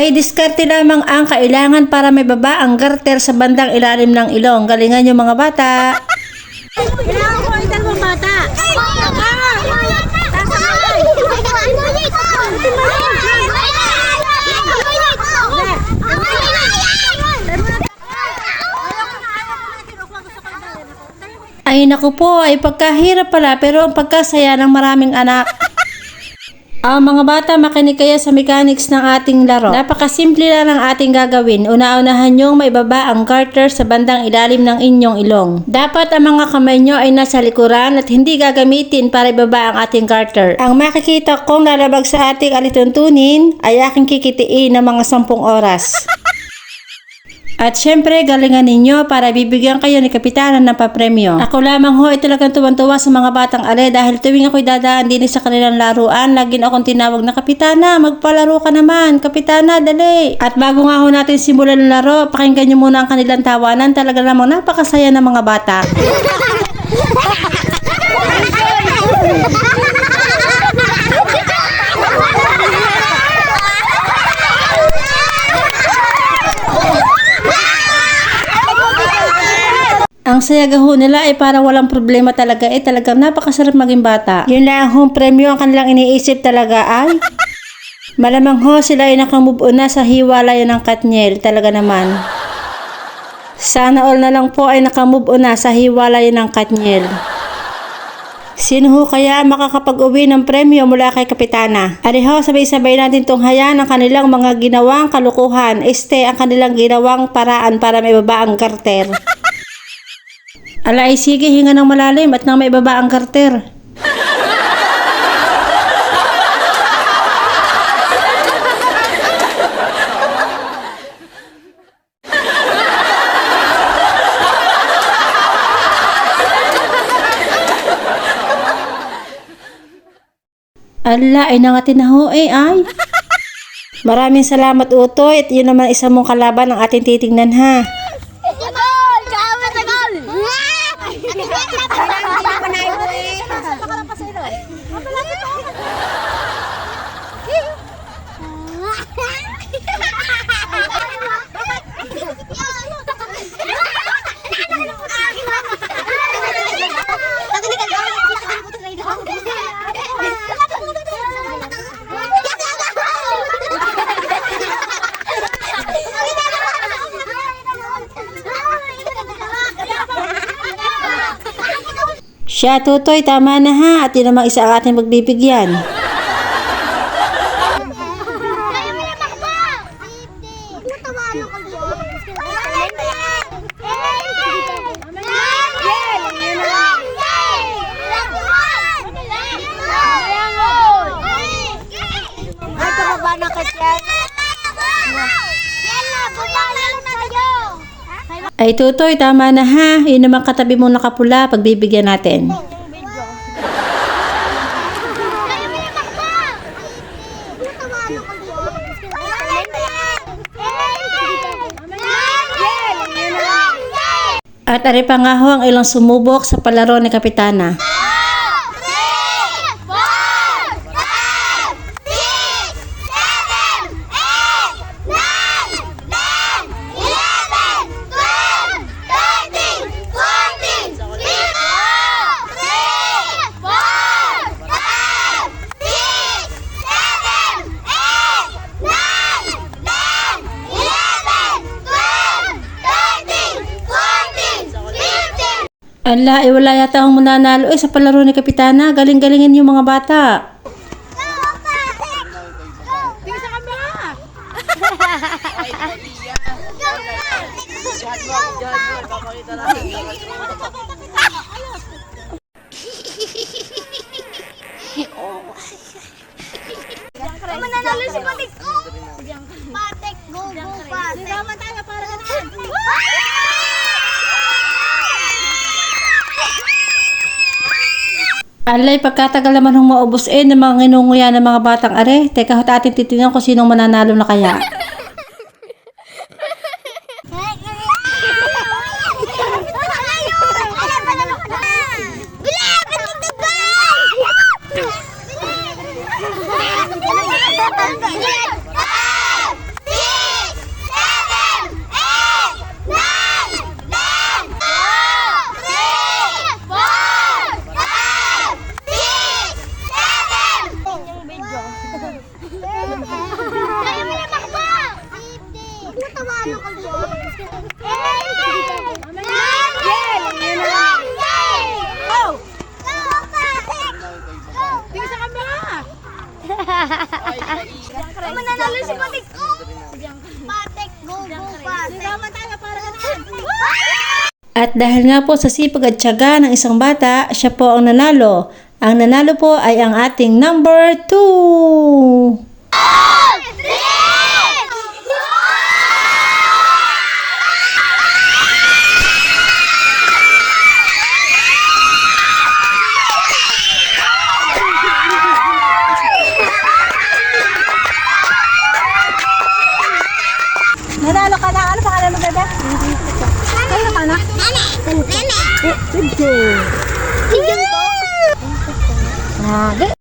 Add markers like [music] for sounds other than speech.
ay diskarte lamang ang kailangan para may baba ang garter sa bandang ilalim ng ilong. Galingan yung mga bata. Bata. Ay naku po, ay pagkahirap pala pero ang pagkasaya ng maraming anak. Ang mga bata makinig kaya sa mechanics ng ating laro. Napakasimple lang ang ating gagawin. Una-unahan nyong maibaba ang garter sa bandang ilalim ng inyong ilong. Dapat ang mga kamay nyo ay nasa likuran at hindi gagamitin para ibaba ang ating garter. Ang makikita kong lalabag sa ating alituntunin ay aking kikitiin ng mga 10 oras. [laughs] At syempre, galingan ninyo para bibigyan kayo ni Kapitanan ng papremyo. Ako lamang ho ay talagang tuwan-tuwa sa mga batang ale dahil tuwing ako'y dadaan din sa kanilang laruan, lagi na akong tinawag na Kapitana, magpalaro ka naman. Kapitana, dali. At bago nga ho natin simulan ng laro, pakinggan nyo muna ang kanilang tawanan. Talaga namang napakasaya ng mga bata. [laughs] Ang sayaga ho nila ay parang walang problema talaga eh talagang napakasarap maging bata. Yun lang ho premyo ang kanilang iniisip talaga ay [laughs] malamang ho sila ay nakamove on na sa hiwalay ng Katniel talaga naman. Sana all na lang po ay nakamove on na sa hiwalay ng Katniel. Sino ho kaya makakapag-uwi ng premyo mula kay Kapitana? Ariho, sabay-sabay natin tong hayaan ang kanilang mga ginawang kalukuhan. Este ang kanilang ginawang paraan para may baba ang garter. [laughs] Ala ay sige, hinga ng malalim at nang may baba ang garter. Ala, ay nangatin na ho eh, ay. Maraming salamat, Utoy. At yun naman isa mong kalaban ang ating titingnan, ha. Siya, Tutoy, tama na ha. At yun namang isa ang ating magbibigyan. Kaya mo naman ba? Natawanan ko doon. Ay, pababa na ka dyan. Ay, Tutoy, tama na ha. Yun namang katabi mong nakapula. Pagbibigyan natin. At ari pa nga ho ang ilang sumubok sa palaro ni Kapitana. Ala, eh wala yata akong mananalo eh sa palaro ni Kapitana. Galing-galingin yung mga bata. Mananalo Alay, pagkatagal naman hong maubos eh ng mga nginunguya ng mga batang are. Teka, hot atin titignan kung sinong mananalo na kaya. Mananalo si Patik. Patik, go, go, Patik. tayo para At dahil nga po sa sipag at tiyaga ng isang bata, siya po ang nanalo. Ang nanalo po ay ang ating number 2. Nene. Sige. Sige to. Ah,